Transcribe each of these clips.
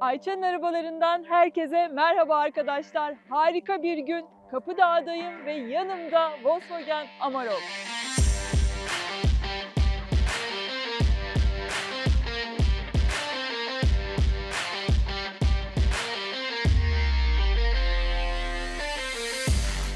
Ayça'nın arabalarından herkese merhaba arkadaşlar. Harika bir gün. Kapıdağ'dayım ve yanımda Volkswagen Amarok.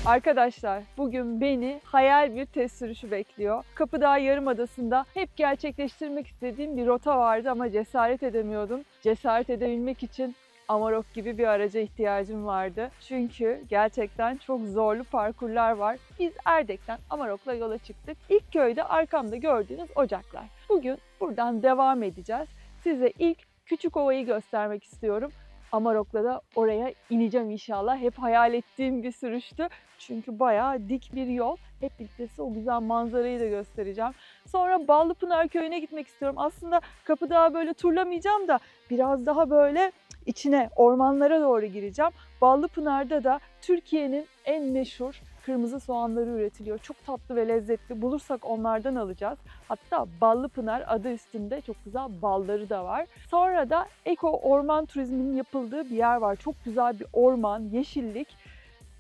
Arkadaşlar bugün beni hayal bir test sürüşü bekliyor. Kapıdağ Yarımadası'nda hep gerçekleştirmek istediğim bir rota vardı ama cesaret edemiyordum. Cesaret edebilmek için Amarok gibi bir araca ihtiyacım vardı. Çünkü gerçekten çok zorlu parkurlar var. Biz Erdek'ten Amarok'la yola çıktık. İlk köyde arkamda gördüğünüz ocaklar. Bugün buradan devam edeceğiz. Size ilk Küçük Ova'yı göstermek istiyorum. Amarok'la da oraya ineceğim inşallah. Hep hayal ettiğim bir sürüştü. Çünkü bayağı dik bir yol. Hep birlikte o güzel manzarayı da göstereceğim. Sonra Ballıpınar Köyü'ne gitmek istiyorum. Aslında Kapıdağ'ı böyle turlamayacağım da biraz daha böyle içine, ormanlara doğru gireceğim. Ballıpınar'da da Türkiye'nin en meşhur kırmızı soğanları üretiliyor. Çok tatlı ve lezzetli. Bulursak onlardan alacağız. Hatta Ballıpınar adı üstünde çok güzel balları da var. Sonra da eko orman turizminin yapıldığı bir yer var. Çok güzel bir orman, yeşillik.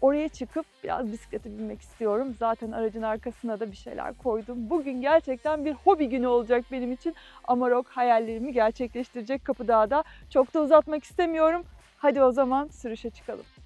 Oraya çıkıp biraz bisiklete binmek istiyorum. Zaten aracın arkasına da bir şeyler koydum. Bugün gerçekten bir hobi günü olacak benim için. Amarok hayallerimi gerçekleştirecek Kapıdağ'da. Çok da uzatmak istemiyorum. Hadi o zaman sürüşe çıkalım.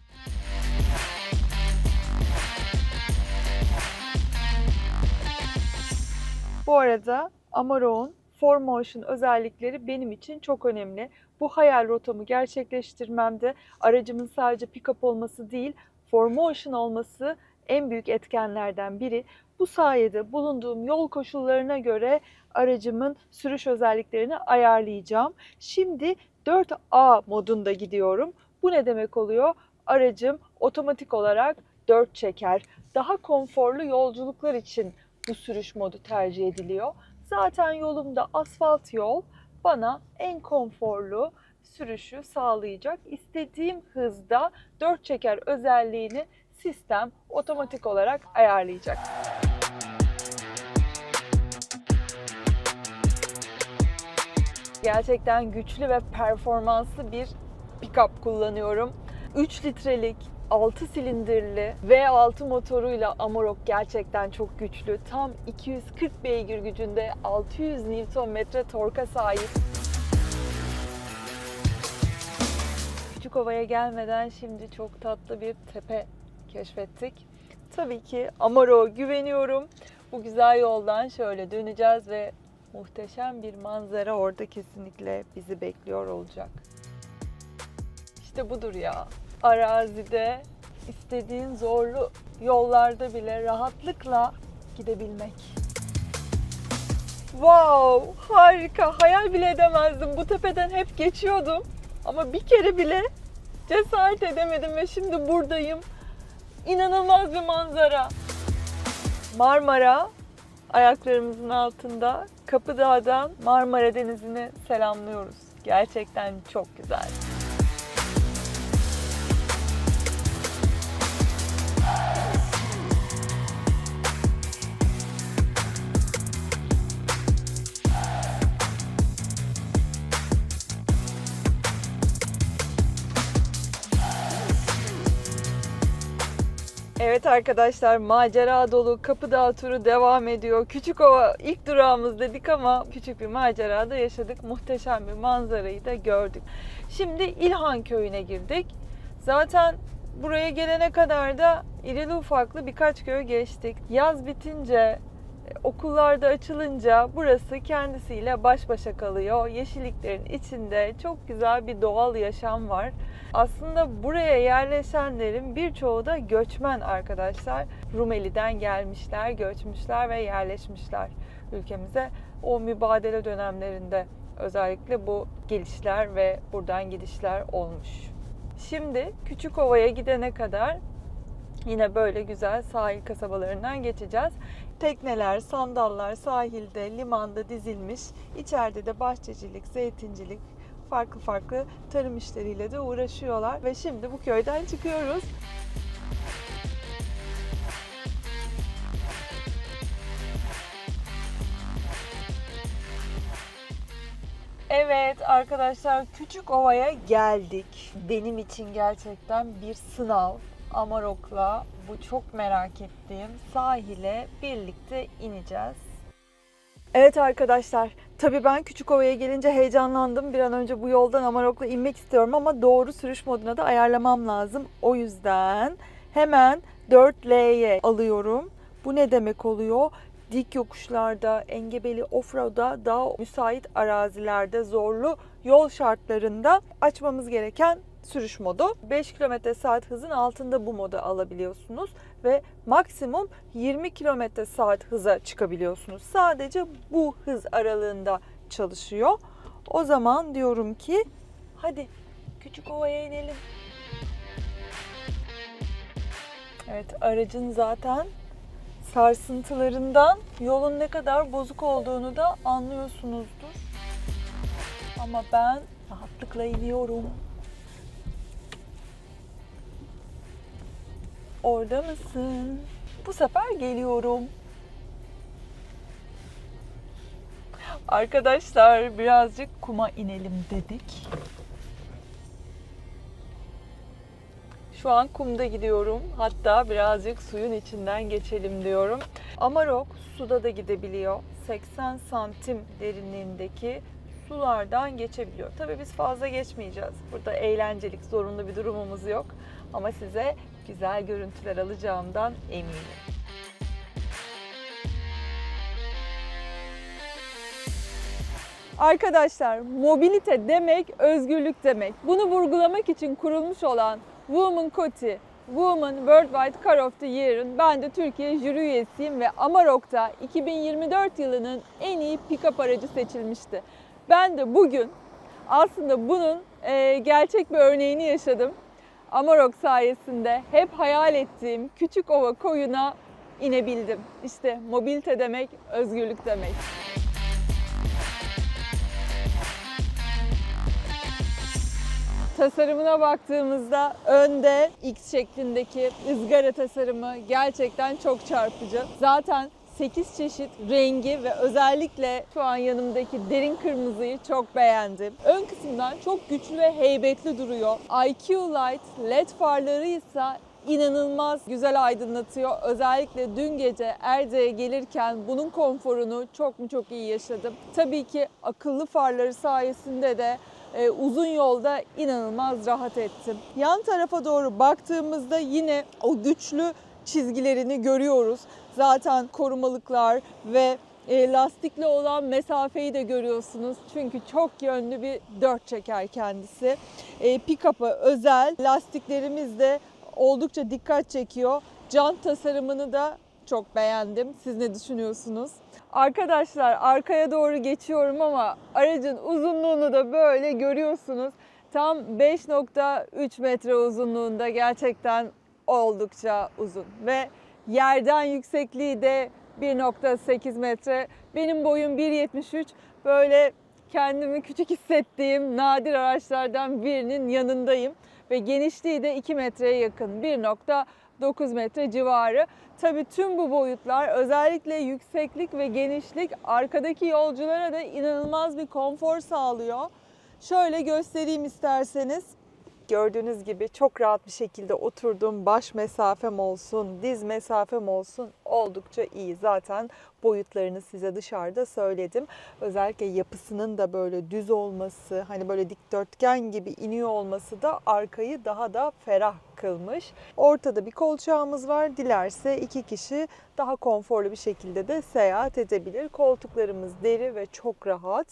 Bu arada Amarok'un 4Motion özellikleri benim için çok önemli. Bu hayal rotamı gerçekleştirmemde aracımın sadece pick-up olması değil, 4Motion olması en büyük etkenlerden biri. Bu sayede bulunduğum yol koşullarına göre aracımın sürüş özelliklerini ayarlayacağım. Şimdi 4A modunda gidiyorum. Bu ne demek oluyor? Aracım otomatik olarak 4 çeker. Daha konforlu yolculuklar için bu sürüş modu tercih ediliyor. Zaten yolumda asfalt yol bana en konforlu sürüşü sağlayacak. İstediğim hızda 4 çeker özelliğini sistem otomatik olarak ayarlayacak. Gerçekten güçlü ve performanslı bir pick-up kullanıyorum. 3 litrelik 6 silindirli V6 motoruyla Amarok gerçekten çok güçlü. Tam 240 beygir gücünde 600 Nm torka sahip. Küçükova'ya gelmeden şimdi çok tatlı bir tepe keşfettik. Tabii ki Amarok'a güveniyorum. Bu güzel yoldan şöyle döneceğiz ve muhteşem bir manzara orada kesinlikle bizi bekliyor olacak. İşte budur ya. Arazide istediğin zorlu yollarda bile rahatlıkla gidebilmek. Wow, harika. Hayal bile edemezdim. Bu tepeden hep geçiyordum. Ama bir kere bile cesaret edemedim ve şimdi buradayım. İnanılmaz bir manzara. Marmara ayaklarımızın altında. Kapıdağ'dan Marmara Denizi'ni selamlıyoruz. Gerçekten çok güzel. Evet arkadaşlar macera dolu Kapıdağ turu devam ediyor. Küçükova ilk durağımız dedik ama küçük bir macerada yaşadık. Muhteşem bir manzarayı da gördük. Şimdi İlhan köyüne girdik. Zaten buraya gelene kadar da irili ufaklı birkaç köy geçtik. Yaz bitince okullarda açılınca burası kendisiyle baş başa kalıyor. Yeşilliklerin içinde çok güzel bir doğal yaşam var. Aslında buraya yerleşenlerin birçoğu da göçmen arkadaşlar. Rumeli'den gelmişler, göçmüşler ve yerleşmişler ülkemize. O mübadele dönemlerinde özellikle bu gelişler ve buradan gidişler olmuş. Şimdi Küçükova'ya gidene kadar yine böyle güzel sahil kasabalarından geçeceğiz. Tekneler, sandallar sahilde, limanda dizilmiş. İçeride de bahçecilik, zeytincilik, farklı farklı tarım işleriyle de uğraşıyorlar. Ve şimdi bu köyden çıkıyoruz. Evet arkadaşlar küçük ovaya geldik. Benim için gerçekten bir sınav. Amarok'la bu çok merak ettiğim sahile birlikte ineceğiz. Evet arkadaşlar, tabii ben küçük ovaya gelince heyecanlandım. Bir an önce bu yoldan Amarok'la inmek istiyorum ama doğru sürüş moduna da ayarlamam lazım. O yüzden hemen 4L'ye alıyorum. Bu ne demek oluyor? dik yokuşlarda, engebeli offroad'a, daha müsait arazilerde, zorlu yol şartlarında açmamız gereken sürüş modu. 5 km saat hızın altında bu modu alabiliyorsunuz ve maksimum 20 km saat hıza çıkabiliyorsunuz. Sadece bu hız aralığında çalışıyor. O zaman diyorum ki hadi küçük ovaya inelim. Evet aracın zaten sarsıntılarından yolun ne kadar bozuk olduğunu da anlıyorsunuzdur. Ama ben rahatlıkla iniyorum. Orada mısın? Bu sefer geliyorum. Arkadaşlar birazcık kuma inelim dedik. Şu an kumda gidiyorum. Hatta birazcık suyun içinden geçelim diyorum. Amarok suda da gidebiliyor. 80 santim derinliğindeki sulardan geçebiliyor. Tabii biz fazla geçmeyeceğiz. Burada eğlencelik, zorunlu bir durumumuz yok. Ama size güzel görüntüler alacağımdan eminim. Arkadaşlar mobilite demek özgürlük demek. Bunu vurgulamak için kurulmuş olan Women Coty Women Worldwide Car of the Year'ın ben de Türkiye jüri üyesiyim ve Amarok'ta 2024 yılının en iyi pick-up aracı seçilmişti. Ben de bugün aslında bunun e, gerçek bir örneğini yaşadım. Amarok sayesinde hep hayal ettiğim küçük ova koyuna inebildim. İşte mobilite demek, özgürlük demek. Tasarımına baktığımızda önde X şeklindeki ızgara tasarımı gerçekten çok çarpıcı. Zaten 8 çeşit rengi ve özellikle şu an yanımdaki derin kırmızıyı çok beğendim. Ön kısımdan çok güçlü ve heybetli duruyor. IQ Light LED farları ise inanılmaz güzel aydınlatıyor. Özellikle dün gece Erde'ye gelirken bunun konforunu çok mu çok iyi yaşadım. Tabii ki akıllı farları sayesinde de e, uzun yolda inanılmaz rahat ettim. Yan tarafa doğru baktığımızda yine o güçlü çizgilerini görüyoruz. Zaten korumalıklar ve e, lastikli olan mesafeyi de görüyorsunuz. Çünkü çok yönlü bir dört çeker kendisi. E, Pick-up'a özel lastiklerimiz de oldukça dikkat çekiyor. Jant tasarımını da çok beğendim. Siz ne düşünüyorsunuz? Arkadaşlar arkaya doğru geçiyorum ama aracın uzunluğunu da böyle görüyorsunuz. Tam 5.3 metre uzunluğunda gerçekten oldukça uzun ve yerden yüksekliği de 1.8 metre. Benim boyum 1.73. Böyle kendimi küçük hissettiğim nadir araçlardan birinin yanındayım ve genişliği de 2 metreye yakın. 1.9 metre civarı. Tabii tüm bu boyutlar özellikle yükseklik ve genişlik arkadaki yolculara da inanılmaz bir konfor sağlıyor. Şöyle göstereyim isterseniz. Gördüğünüz gibi çok rahat bir şekilde oturdum. Baş mesafem olsun, diz mesafem olsun oldukça iyi. Zaten boyutlarını size dışarıda söyledim. Özellikle yapısının da böyle düz olması, hani böyle dikdörtgen gibi iniyor olması da arkayı daha da ferah kılmış. Ortada bir kolçağımız var. Dilerse iki kişi daha konforlu bir şekilde de seyahat edebilir. Koltuklarımız deri ve çok rahat.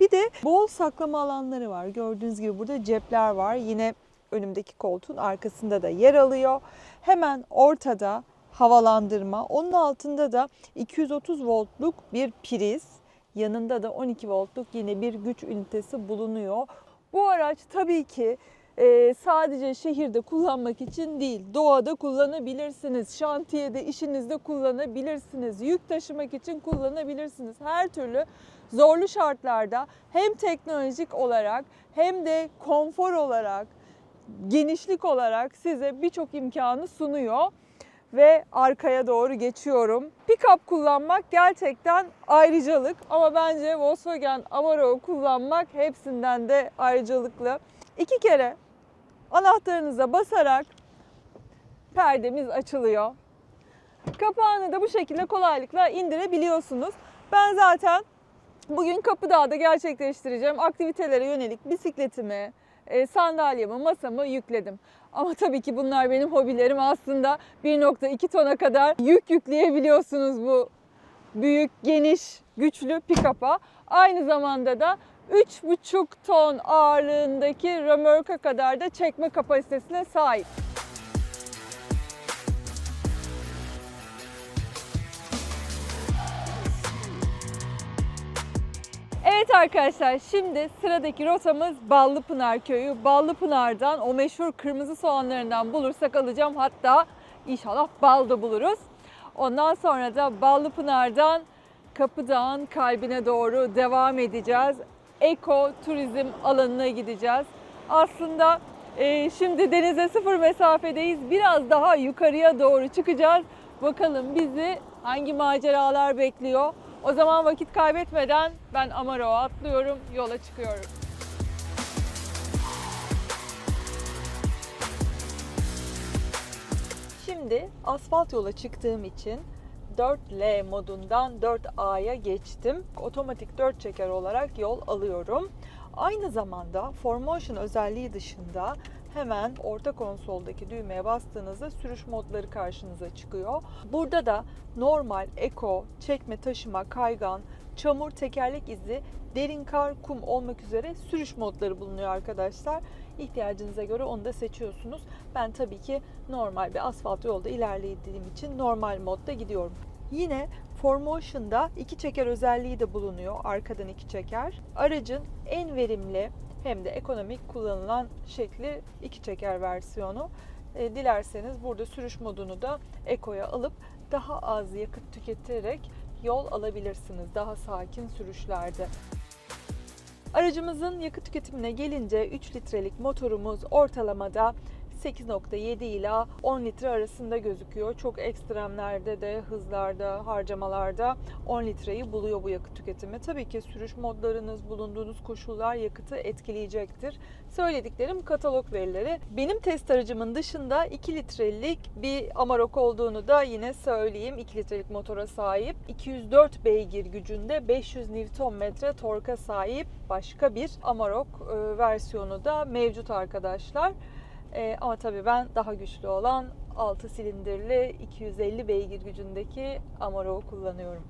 Bir de bol saklama alanları var. Gördüğünüz gibi burada cepler var. Yine önümdeki koltuğun arkasında da yer alıyor. Hemen ortada havalandırma. Onun altında da 230 voltluk bir priz. Yanında da 12 voltluk yine bir güç ünitesi bulunuyor. Bu araç tabii ki e, sadece şehirde kullanmak için değil, doğada kullanabilirsiniz, şantiyede, işinizde kullanabilirsiniz, yük taşımak için kullanabilirsiniz. Her türlü zorlu şartlarda hem teknolojik olarak hem de konfor olarak, genişlik olarak size birçok imkanı sunuyor. Ve arkaya doğru geçiyorum. Pick-up kullanmak gerçekten ayrıcalık ama bence Volkswagen Amarok'u kullanmak hepsinden de ayrıcalıklı. İki kere anahtarınıza basarak perdemiz açılıyor. Kapağını da bu şekilde kolaylıkla indirebiliyorsunuz. Ben zaten bugün Kapıdağ'da gerçekleştireceğim aktivitelere yönelik bisikletimi, e, sandalyemi, masamı yükledim. Ama tabii ki bunlar benim hobilerim. Aslında 1.2 tona kadar yük yükleyebiliyorsunuz bu büyük, geniş, güçlü pick-up'a. Aynı zamanda da 3,5 ton ağırlığındaki römorka kadar da çekme kapasitesine sahip. Evet arkadaşlar şimdi sıradaki rotamız Ballıpınar Köyü. Ballıpınar'dan o meşhur kırmızı soğanlarından bulursak alacağım. Hatta inşallah bal da buluruz. Ondan sonra da Ballıpınar'dan Kapıdağ'ın kalbine doğru devam edeceğiz. Eko turizm alanına gideceğiz. Aslında e, şimdi denize sıfır mesafedeyiz. Biraz daha yukarıya doğru çıkacağız. Bakalım bizi hangi maceralar bekliyor. O zaman vakit kaybetmeden ben Amaro'ya atlıyorum, yola çıkıyorum. Şimdi asfalt yola çıktığım için 4L modundan 4A'ya geçtim. Otomatik 4 çeker olarak yol alıyorum. Aynı zamanda 4Motion özelliği dışında hemen orta konsoldaki düğmeye bastığınızda sürüş modları karşınıza çıkıyor. Burada da normal, eko, çekme, taşıma, kaygan, çamur, tekerlek izi, derin kar, kum olmak üzere sürüş modları bulunuyor arkadaşlar. İhtiyacınıza göre onu da seçiyorsunuz. Ben tabii ki normal bir asfalt yolda ilerlediğim için normal modda gidiyorum. Yine 4Motion'da iki çeker özelliği de bulunuyor. Arkadan iki çeker. Aracın en verimli hem de ekonomik kullanılan şekli iki çeker versiyonu. E, dilerseniz burada sürüş modunu da Eko'ya alıp daha az yakıt tüketerek yol alabilirsiniz daha sakin sürüşlerde. Aracımızın yakıt tüketimine gelince 3 litrelik motorumuz ortalamada 8.7 ila 10 litre arasında gözüküyor. Çok ekstremlerde de hızlarda, harcamalarda 10 litreyi buluyor bu yakıt tüketimi. Tabii ki sürüş modlarınız, bulunduğunuz koşullar yakıtı etkileyecektir. Söylediklerim katalog verileri. Benim test aracımın dışında 2 litrelik bir Amarok olduğunu da yine söyleyeyim. 2 litrelik motora sahip. 204 beygir gücünde 500 Nm torka sahip başka bir Amarok e, versiyonu da mevcut arkadaşlar. Ee, ama tabii ben daha güçlü olan 6 silindirli 250 beygir gücündeki Amarok'u kullanıyorum.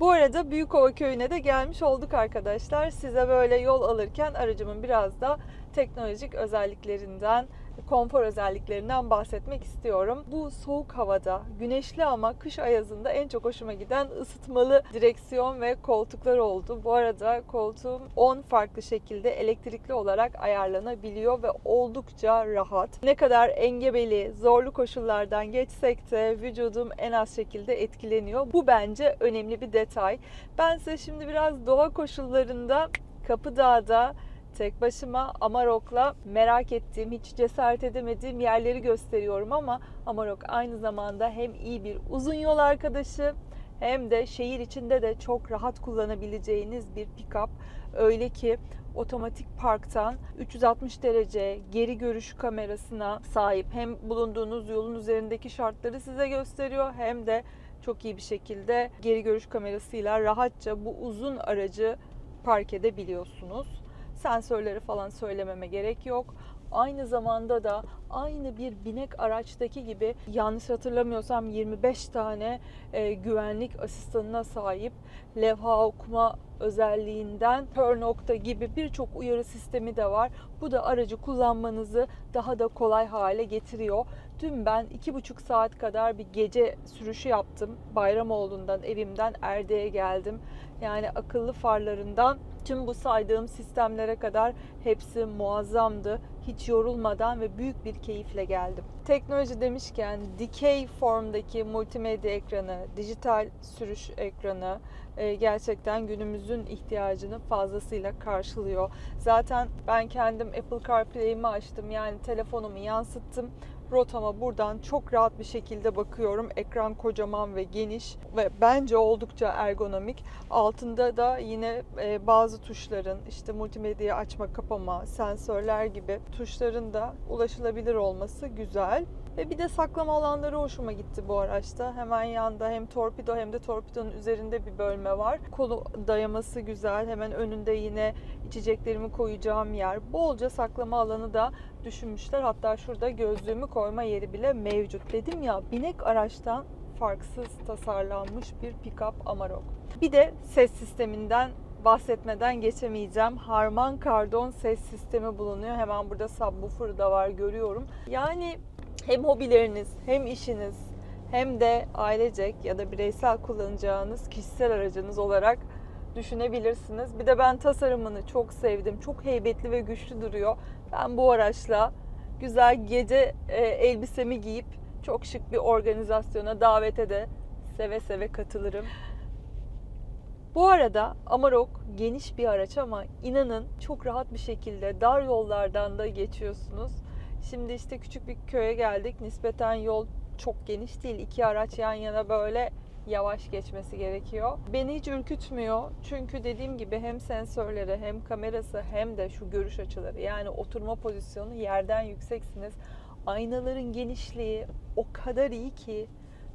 Bu arada Büyükova köyüne de gelmiş olduk arkadaşlar. Size böyle yol alırken aracımın biraz da teknolojik özelliklerinden, konfor özelliklerinden bahsetmek istiyorum. Bu soğuk havada, güneşli ama kış ayazında en çok hoşuma giden ısıtmalı direksiyon ve koltuklar oldu. Bu arada koltuğum 10 farklı şekilde elektrikli olarak ayarlanabiliyor ve oldukça rahat. Ne kadar engebeli, zorlu koşullardan geçsek de vücudum en az şekilde etkileniyor. Bu bence önemli bir detay. Ben size şimdi biraz doğa koşullarında Kapıdağ'da tek başıma Amarok'la merak ettiğim, hiç cesaret edemediğim yerleri gösteriyorum ama Amarok aynı zamanda hem iyi bir uzun yol arkadaşı hem de şehir içinde de çok rahat kullanabileceğiniz bir pick-up. Öyle ki otomatik parktan 360 derece geri görüş kamerasına sahip hem bulunduğunuz yolun üzerindeki şartları size gösteriyor hem de çok iyi bir şekilde geri görüş kamerasıyla rahatça bu uzun aracı park edebiliyorsunuz sensörleri falan söylememe gerek yok. Aynı zamanda da aynı bir binek araçtaki gibi yanlış hatırlamıyorsam 25 tane e, güvenlik asistanına sahip levha okuma özelliğinden per nokta gibi birçok uyarı sistemi de var. Bu da aracı kullanmanızı daha da kolay hale getiriyor. Dün ben iki buçuk saat kadar bir gece sürüşü yaptım. Bayramoğlu'ndan evimden Erde'ye geldim. Yani akıllı farlarından tüm bu saydığım sistemlere kadar hepsi muazzamdı. Hiç yorulmadan ve büyük bir keyifle geldim. Teknoloji demişken dikey formdaki multimedya ekranı, dijital sürüş ekranı e, gerçekten günümüzün ihtiyacını fazlasıyla karşılıyor. Zaten ben kendim Apple CarPlay'imi açtım yani telefonumu yansıttım. Rotama buradan çok rahat bir şekilde bakıyorum. Ekran kocaman ve geniş ve bence oldukça ergonomik. Altında da yine e, bazı tuşların işte multimedyayı açma kapama, sensörler gibi tuşların da ulaşılabilir olması güzel. Ve bir de saklama alanları hoşuma gitti bu araçta. Hemen yanda hem torpido hem de torpidonun üzerinde bir bölme var. Kolu dayaması güzel. Hemen önünde yine içeceklerimi koyacağım yer. Bolca saklama alanı da düşünmüşler. Hatta şurada gözlüğümü koyma yeri bile mevcut. Dedim ya binek araçtan farksız tasarlanmış bir pick-up Amarok. Bir de ses sisteminden bahsetmeden geçemeyeceğim. Harman Kardon ses sistemi bulunuyor. Hemen burada subwoofer da var görüyorum. Yani hem hobileriniz hem işiniz hem de ailecek ya da bireysel kullanacağınız kişisel aracınız olarak düşünebilirsiniz. Bir de ben tasarımını çok sevdim. Çok heybetli ve güçlü duruyor. Ben bu araçla güzel gece e, elbisemi giyip çok şık bir organizasyona, davete de seve seve katılırım. Bu arada Amarok geniş bir araç ama inanın çok rahat bir şekilde dar yollardan da geçiyorsunuz. Şimdi işte küçük bir köye geldik. Nispeten yol çok geniş değil. İki araç yan yana böyle yavaş geçmesi gerekiyor. Beni hiç ürkütmüyor. Çünkü dediğim gibi hem sensörleri hem kamerası hem de şu görüş açıları yani oturma pozisyonu yerden yükseksiniz. Aynaların genişliği o kadar iyi ki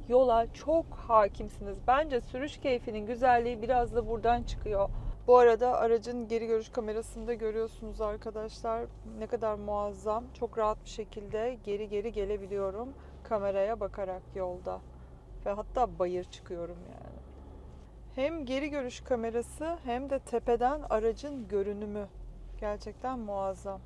yola çok hakimsiniz. Bence sürüş keyfinin güzelliği biraz da buradan çıkıyor. Bu arada aracın geri görüş kamerasında görüyorsunuz arkadaşlar ne kadar muazzam. Çok rahat bir şekilde geri geri gelebiliyorum kameraya bakarak yolda. Ve hatta bayır çıkıyorum yani. Hem geri görüş kamerası hem de tepeden aracın görünümü gerçekten muazzam.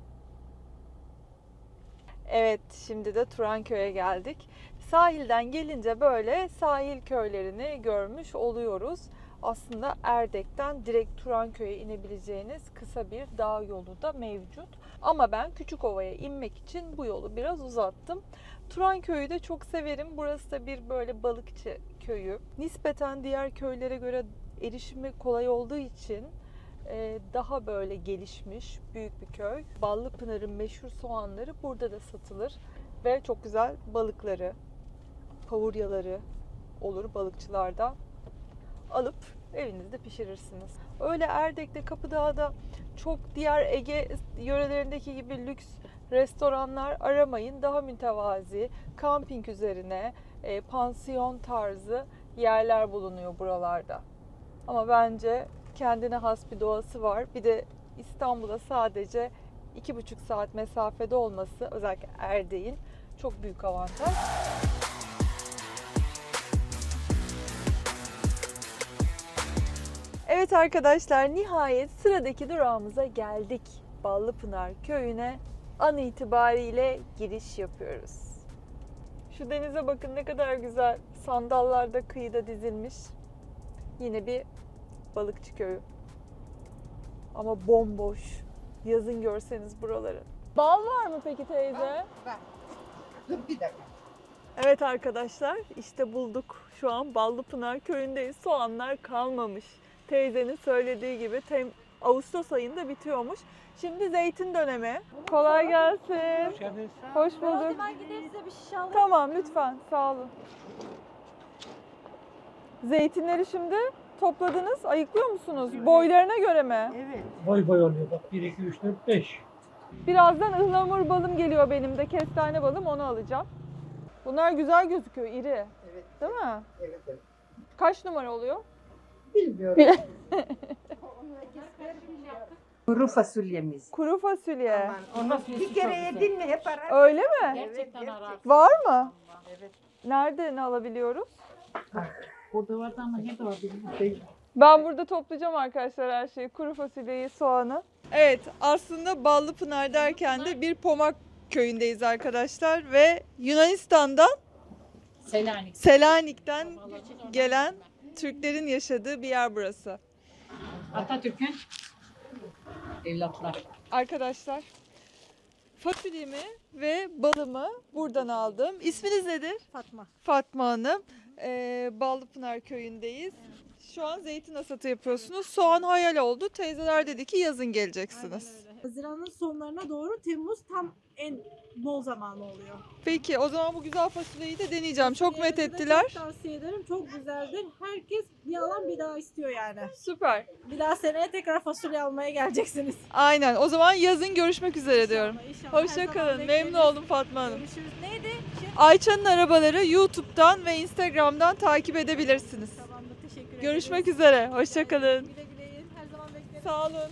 Evet, şimdi de Turanköy'e geldik. Sahilden gelince böyle sahil köylerini görmüş oluyoruz. Aslında Erdek'ten direkt Turanköy'e inebileceğiniz kısa bir dağ yolu da mevcut. Ama ben Küçükova'ya inmek için bu yolu biraz uzattım. Turanköy'ü de çok severim. Burası da bir böyle balıkçı köyü. Nispeten diğer köylere göre erişimi kolay olduğu için e, daha böyle gelişmiş büyük bir köy. Ballıpınar'ın meşhur soğanları burada da satılır ve çok güzel balıkları, pavuryaları olur balıkçılarda. Alıp evinizde pişirirsiniz. Öyle Erdek'te, Kapıdağ'da çok diğer Ege yörelerindeki gibi lüks restoranlar aramayın. Daha mütevazi, kamping üzerine, e, pansiyon tarzı yerler bulunuyor buralarda. Ama bence kendine has bir doğası var. Bir de İstanbul'a sadece iki buçuk saat mesafede olması özellikle Erdek'in çok büyük avantaj. Evet arkadaşlar nihayet sıradaki durağımıza geldik. Ballıpınar köyüne an itibariyle giriş yapıyoruz. Şu denize bakın ne kadar güzel sandallar da kıyıda dizilmiş. Yine bir balıkçı köyü. Ama bomboş. Yazın görseniz buraları. Bal var mı peki teyze? Var. Dur bir dakika. Evet arkadaşlar işte bulduk. Şu an Ballıpınar köyündeyiz. Soğanlar kalmamış. Teyzenin söylediği gibi tem Ağustos ayında bitiyormuş. Şimdi zeytin dönemi. Kolay gelsin. Hoş geldiniz. Hoş bulduk. Ben gideyim size bir şişe alayım. Tamam lütfen sağ olun. Zeytinleri şimdi topladınız. Ayıklıyor musunuz? Boylarına göre mi? Evet. Boy boy oluyor bak. 1, 2, 3, 4, 5. Birazdan ıhlamur balım geliyor benim de. Kestane balım onu alacağım. Bunlar güzel gözüküyor iri. Evet. Değil mi? Evet. evet. Kaç numara oluyor? Bilmiyorum. Kuru fasulyemiz. Kuru fasulye. Aman, onu bir kere yedin mi hep arar. Öyle mi? Gerçekten arar. Var mı? Evet. Nerede ne alabiliyoruz? Burada vardı ama nerede var bilmiyorum. Ben burada toplayacağım arkadaşlar her şeyi. Kuru fasulyeyi, soğanı. Evet aslında Ballıpınar derken de bir Pomak köyündeyiz arkadaşlar ve Yunanistan'dan Selanik. Selanik'ten gelen Türklerin yaşadığı bir yer burası. Atatürk'ün evlatları. Arkadaşlar fasulyemi ve balımı buradan aldım. İsminiz nedir? Fatma. Fatma Hanım. Ee, Ballıpınar köyündeyiz. Şu an zeytin hasatı yapıyorsunuz. Soğan hayal oldu. Teyzeler dedi ki yazın geleceksiniz. Haziran'ın sonlarına doğru Temmuz tam en bol zamanı oluyor. Peki o zaman bu güzel fasulyeyi de deneyeceğim. Çok met ettiler. Çok tavsiye ederim. Çok güzeldir. Herkes bir alan bir daha istiyor yani. Süper. Bir daha seneye tekrar fasulye almaya geleceksiniz. Aynen. O zaman yazın görüşmek üzere diyorum. İnşallah. Her Hoşça zaman kalın. bekleriz. Memnun oldum Fatma Hanım. Görüşürüz. Neydi? Şey, Ayça'nın arabaları YouTube'dan ve Instagram'dan takip edebilirsiniz. tamamdır. Teşekkür ederim. Görüşmek üzere. Hoşça kalın. Güle güle. Her zaman bekleriz. Sağ olun.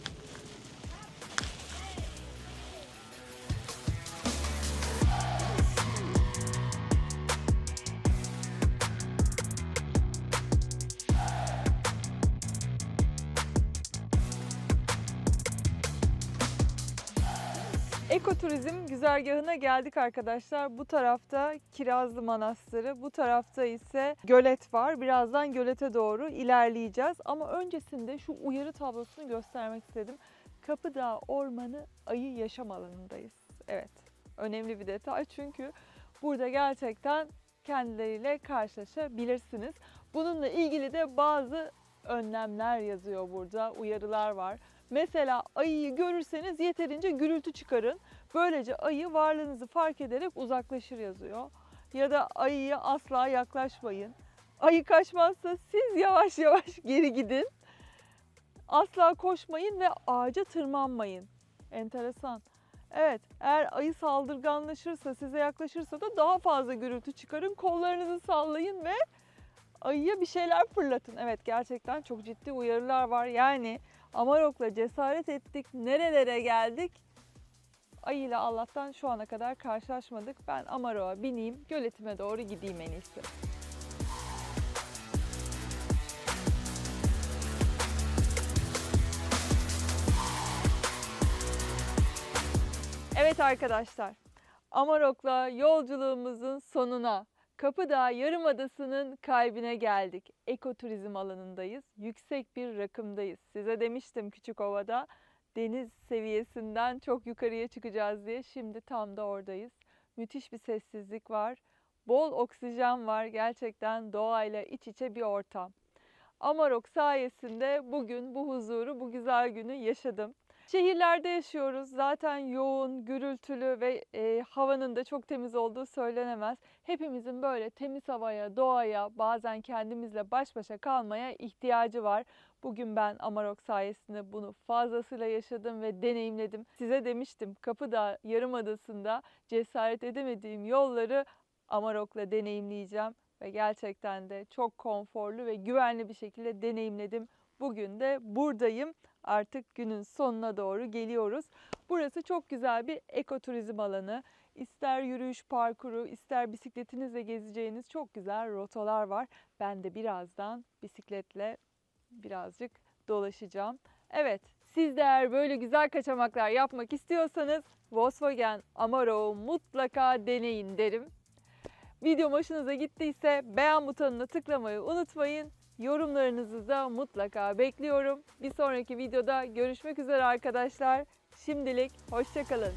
Ekoturizm güzergahına geldik arkadaşlar. Bu tarafta Kirazlı Manastırı, bu tarafta ise gölet var. Birazdan gölete doğru ilerleyeceğiz. Ama öncesinde şu uyarı tablosunu göstermek istedim. Kapıdağ Ormanı Ayı Yaşam Alanı'ndayız. Evet, önemli bir detay çünkü burada gerçekten kendileriyle karşılaşabilirsiniz. Bununla ilgili de bazı önlemler yazıyor burada, uyarılar var. Mesela ayıyı görürseniz yeterince gürültü çıkarın. Böylece ayı varlığınızı fark ederek uzaklaşır yazıyor. Ya da ayıya asla yaklaşmayın. Ayı kaçmazsa siz yavaş yavaş geri gidin. Asla koşmayın ve ağaca tırmanmayın. Enteresan. Evet, eğer ayı saldırganlaşırsa, size yaklaşırsa da daha fazla gürültü çıkarın. Kollarınızı sallayın ve ayıya bir şeyler fırlatın. Evet, gerçekten çok ciddi uyarılar var. Yani Amarok'la cesaret ettik. Nerelere geldik? Ayıyla Allah'tan şu ana kadar karşılaşmadık. Ben Amarok'a bineyim, göletime doğru gideyim en iyisi. Evet arkadaşlar, Amarok'la yolculuğumuzun sonuna, Kapıdağ Yarımadası'nın kalbine geldik. Ekoturizm alanındayız. Yüksek bir rakımdayız. Size demiştim Küçükova'da deniz seviyesinden çok yukarıya çıkacağız diye. Şimdi tam da oradayız. Müthiş bir sessizlik var. Bol oksijen var. Gerçekten doğayla iç içe bir ortam. Amarok sayesinde bugün bu huzuru, bu güzel günü yaşadım. Şehirlerde yaşıyoruz. Zaten yoğun, gürültülü ve e, havanın da çok temiz olduğu söylenemez. Hepimizin böyle temiz havaya, doğaya, bazen kendimizle baş başa kalmaya ihtiyacı var. Bugün ben Amarok sayesinde bunu fazlasıyla yaşadım ve deneyimledim. Size demiştim Kapıdağ Yarımadası'nda cesaret edemediğim yolları Amarok'la deneyimleyeceğim ve gerçekten de çok konforlu ve güvenli bir şekilde deneyimledim. Bugün de buradayım. Artık günün sonuna doğru geliyoruz. Burası çok güzel bir ekoturizm alanı. İster yürüyüş parkuru, ister bisikletinizle gezeceğiniz çok güzel rotalar var. Ben de birazdan bisikletle birazcık dolaşacağım. Evet, siz de eğer böyle güzel kaçamaklar yapmak istiyorsanız Volkswagen Amarok'u mutlaka deneyin derim. Video hoşunuza gittiyse beğen butonuna tıklamayı unutmayın. Yorumlarınızı da mutlaka bekliyorum. Bir sonraki videoda görüşmek üzere arkadaşlar. Şimdilik hoşçakalın.